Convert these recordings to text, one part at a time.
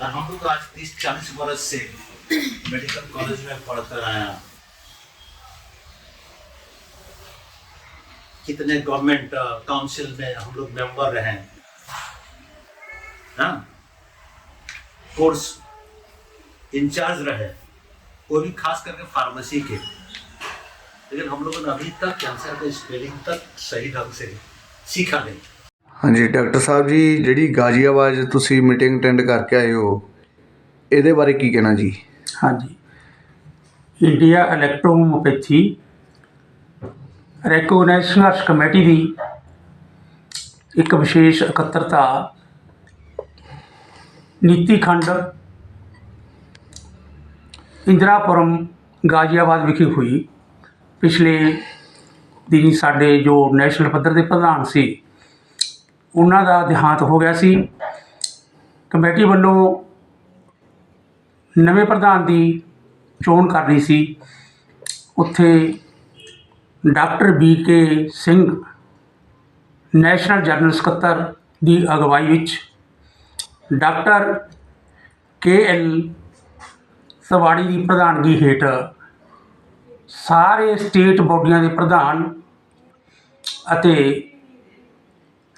और हम लोग आज तीस चालीस बरस से मेडिकल कॉलेज में पढ़कर आया कितने गवर्नमेंट काउंसिल में हम लोग मेंबर रहे हाँ। कोर्स इंचार्ज रहे। वो भी खास करके फार्मेसी के। लेकिन हम लोगों ने अभी तक कैंसर का स्पेलिंग तक सही ढंग से सीखा नहीं। ਹਾਂਜੀ, ਡਾਕਟਰ ਸਾਹਿਬ ਜੀ, ਜਿਹੜੀ ਗਾਜ਼ੀਆਬਾਦ ਤੁਸੀਂ ਮੀਟਿੰਗ ਅਟੈਂਡ ਕਰਕੇ ਆਏ ਹੋ, ਇਹਦੇ ਬਾਰੇ ਕੀ ਕਹਿਣਾ ਜੀ? ਹਾਂਜੀ। ਇੰਡੀਆ ਇਲੈਕਟ੍ਰੋਮੋਪੈਥੀ ਰੈਕੋਗਨਾਈਜ਼ ਸੰਘਰਸ਼ ਕਮੇਟੀ ਦੀ ਇੱਕ ਵਿਸ਼ੇਸ਼ ਇਕੱਤਰਤਾ ਨੀਤੀ ਖੰਡ ਇੰਦਰਾਪੁਰਮ ਗਾਜ਼ੀਆਬਾਦ ਵਿਖੇ ਹੋਈ। ਪਿਛਲੇ ਦਿਨੀ ਸਾਡੇ ਜੋ ਨੈਸ਼ਨਲ ਪੱਧਰ ਦੇ ਪ੍ਰਧਾਨ ਸੀ ਉਹਨਾਂ ਦਾ ਦੇਹਾਂਤ ਹੋ ਗਿਆ ਸੀ। ਕਮੇਟੀ ਵੱਲੋਂ ਨਵੇਂ ਪ੍ਰਧਾਨ ਦੀ ਚੋਣ ਕਰਨੀ ਸੀ। ਉੱਥੇ doctor B K Singh, national general ਸਕੱਤਰ ਦੀ ਅਗਵਾਈ ਵਿੱਚ ਡਾਕਟਰ ਕੇ ਐਲ ਸਵਾੜੀ ਦੀ ਪ੍ਰਧਾਨਗੀ ਹੇਠ ਸਾਰੇ ਸਟੇਟ ਬੋਡੀਆਂ ਦੇ ਪ੍ਰਧਾਨ ਅਤੇ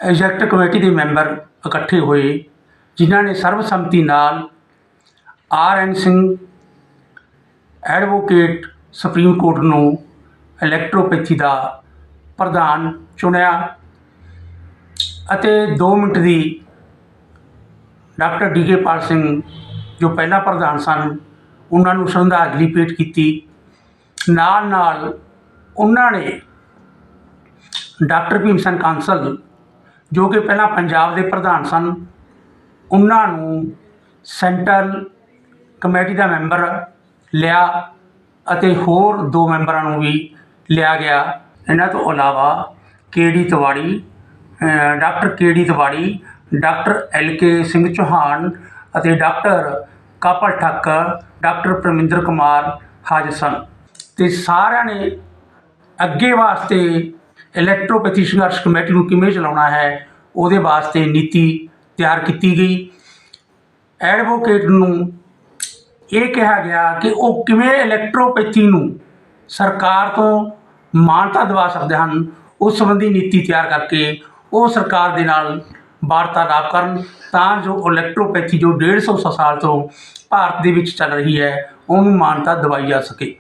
ਐਗਜੈਕਟ ਕਮੇਟੀ ਦੇ ਮੈਂਬਰ ਇਕੱਠੇ ਹੋਏ, ਜਿਨ੍ਹਾਂ ਨੇ ਸਰਬਸੰਮਤੀ ਨਾਲ R N Singh advocate supreme court ਨੂੰ ਇਲੈਕਟ੍ਰੋਪੈਥੀ ਦਾ ਪ੍ਰਧਾਨ ਚੁਣਿਆ ਅਤੇ 2 ਮਿੰਟ ਦੀ doctor D K Pal Singh ਜੋ ਪਹਿਲਾ ਪ੍ਰਧਾਨ ਸਨ, ਉਹਨਾਂ ਨੂੰ ਸ਼ਰਧਾਂਜਲੀ ਭੇਟ ਕੀਤੀ। ਨਾਲ ਨਾਲ ਉਹਨਾਂ ਨੇ ਡਾਕਟਰ ਭੀਮਸਨ ਕਾਂਸਲ ਜੋ ਕਿ ਪਹਿਲਾਂ ਪੰਜਾਬ ਦੇ ਪ੍ਰਧਾਨ ਸਨ ਉਹਨਾਂ ਨੂੰ ਸੈਂਟਰਲ ਕਮੇਟੀ ਦਾ ਮੈਂਬਰ ਲਿਆ ਅਤੇ ਹੋਰ ਦੋ ਮੈਂਬਰਾਂ ਨੂੰ ਵੀ ਲਿਆ ਗਿਆ। ਇਹਨਾਂ ਤੋਂ ਇਲਾਵਾ ਕੇਡੀ ਤਿਵਾੜੀ ਅ, doctor KD Tiwari doctor L K Singh Chauhan ਅਤੇ ਡਾਕਟਰ ਕਾਪਲ ਠੱਕਰ ਡਾਕਟਰ ਪ੍ਰਮਿੰਦਰ ਕੁਮਾਰ ਹਾਜ਼ਰ ਸਨ। ਤੇ ਸਾਰਿਆਂ ਨੇ ਅੱਗੇ ਵਾਸਤੇ ਇਲੈਕਟ੍ਰੋਪੈਥੀ ਸੰਘਰਸ਼ ਕਮੇਟੀ ਨੂੰ ਕਿਵੇਂ ਚਲਾਉਣਾ ਹੈ ਉਹਦੇ ਵਾਸਤੇ ਨੀਤੀ ਤਿਆਰ ਕੀਤੀ ਗਈ। ਐਡਵੋਕੇਟ ਨੂੰ ਇਹ ਕਿਹਾ ਗਿਆ ਕਿ ਉਹ ਕਿਵੇਂ ਇਲੈਕਟ੍ਰੋਪੈਥੀ ਨੂੰ ਸਰਕਾਰ ਤੋਂ ਮਾਨਤਾ ਦਿਵਾ ਸਕਦੇ ਹਨ, ਉਸ ਸੰਬੰਧੀ ਨੀਤੀ ਤਿਆਰ ਕਰਕੇ ਉਹ ਸਰਕਾਰ ਦੇ ਨਾਲ ਵਾਰਤਾਲਾਪ ਕਰਨ, ਤਾਂ ਜੋ ਇਲੈਕਟ੍ਰੋਪੈਥੀ ਜੋ 150 ਸਾਲ ਤੋਂ ਭਾਰਤ ਦੇ ਵਿੱਚ ਚੱਲ ਰਹੀ ਹੈ, ਉਹਨੂੰ ਮਾਨਤਾ ਦਿਵਾਈ ਜਾ ਸਕੇ।